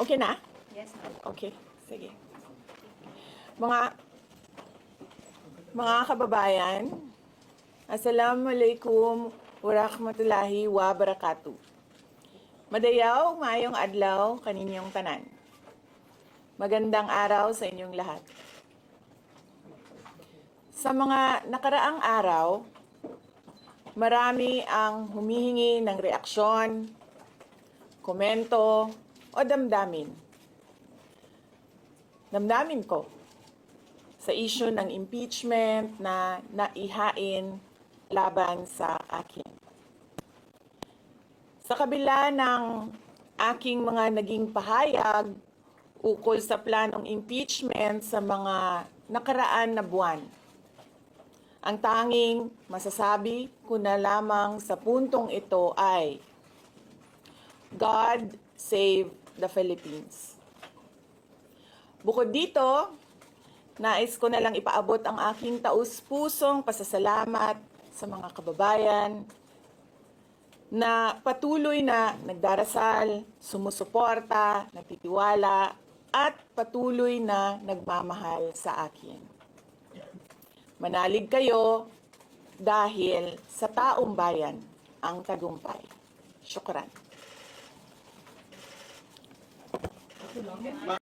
Okay na? Yes, ma'am. Okay, sige. Mga mga kababayan, Assalamualaikum warahmatullahi wabarakatuh. Madayaw, maayong adlaw kaninyong tanan. Magandang araw sa inyong lahat. Sa mga nakaraang araw, marami ang humihingi ng reaksyon, komento, o damdamin damdamin ko sa issue ng impeachment na naihain laban sa akin. Sa kabila ng aking mga naging pahayag ukol sa planong impeachment sa mga nakaraan na buwan, ang tanging masasabi ko na lamang sa puntong ito ay God save the Philippines. Bukod dito, nais ko na lang ipaabot ang aking taus-pusong pasasalamat sa mga kababayan na patuloy na nagdarasal, sumusuporta, nagtitiwala, at patuloy na nagmamahal sa akin. Manalig kayo dahil sa taong bayan ang tagumpay. Syukran. คุณ